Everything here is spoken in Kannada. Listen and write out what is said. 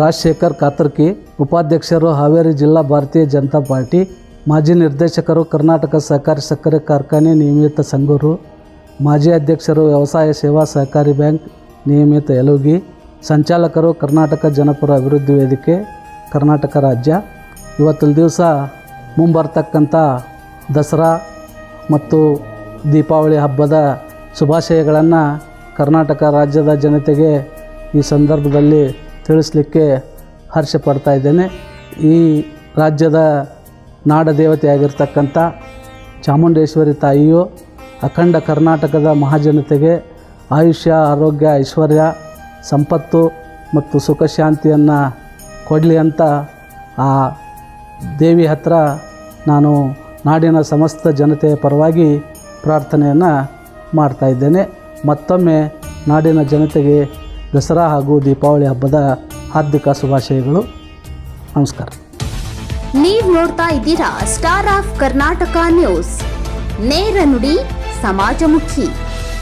ರಾಜಶೇಖರ್ ಕಾತರ್ಕಿ, ಉಪಾಧ್ಯಕ್ಷರು ಹಾವೇರಿ ಜಿಲ್ಲಾ ಭಾರತೀಯ ಜನತಾ ಪಾರ್ಟಿ, ಮಾಜಿ ನಿರ್ದೇಶಕರು ಕರ್ನಾಟಕ ಸಹಕಾರಿ ಸಕ್ಕರೆ ಕಾರ್ಖಾನೆ ನಿಯಮಿತ ಸಂಗೂರು, ಮಾಜಿ ಅಧ್ಯಕ್ಷರು ವ್ಯವಸಾಯ ಸೇವಾ ಸಹಕಾರಿ ಬ್ಯಾಂಕ್ ನಿಯಮಿತ ಎಲುಗಿ, ಸಂಚಾಲಕರು ಕರ್ನಾಟಕ ಜನಪರ ಅಭಿವೃದ್ಧಿ ವೇದಿಕೆ, ಕರ್ನಾಟಕ ರಾಜ್ಯ. ಇವತ್ತಿನ ದಿವಸ ಮುಂಬರ್ತಕ್ಕಂಥ ದಸರಾ ಮತ್ತು ದೀಪಾವಳಿ ಹಬ್ಬದ ಶುಭಾಶಯಗಳನ್ನು ಕರ್ನಾಟಕ ರಾಜ್ಯದ ಜನತೆಗೆ ಈ ಸಂದರ್ಭದಲ್ಲಿ ತಿಳಿಸ್ಲಿಕ್ಕೆ ಹರ್ಷ ಪಡ್ತಾ ಇದ್ದೇನೆ. ಈ ರಾಜ್ಯದ ನಾಡದೇವತೆಯಾಗಿರ್ತಕ್ಕಂಥ ಚಾಮುಂಡೇಶ್ವರಿ ತಾಯಿಯು ಅಖಂಡ ಕರ್ನಾಟಕದ ಮಹಾಜನತೆಗೆ ಆಯುಷ್ಯ, ಆರೋಗ್ಯ, ಐಶ್ವರ್ಯ, ಸಂಪತ್ತು ಮತ್ತು ಸುಖ ಶಾಂತಿಯನ್ನು ಕೊಡಲಿ ಅಂತ ಆ ದೇವಿ ಹತ್ರ ನಾನು ನಾಡಿನ ಸಮಸ್ತ ಜನತೆಯ ಪರವಾಗಿ ಪ್ರಾರ್ಥನೆಯನ್ನು ಮಾಡ್ತಾ ಇದ್ದೇನೆ. ಮತ್ತೊಮ್ಮೆ ನಾಡಿನ ಜನತೆಗೆ ದಸರಾ ಹಾಗೂ ದೀಪಾವಳಿ ಹಬ್ಬದ ಹಾರ್ದಿಕ ಶುಭಾಶಯಗಳು. ನಮಸ್ಕಾರ. ನೀವು ನೋಡ್ತಾ ಇದ್ದೀರಾ ಸ್ಟಾರ್ ಆಫ್ ಕರ್ನಾಟಕ ನ್ಯೂಸ್ ನೇರ ನುಡಿ, ಸಮಾಜಮುಖಿ.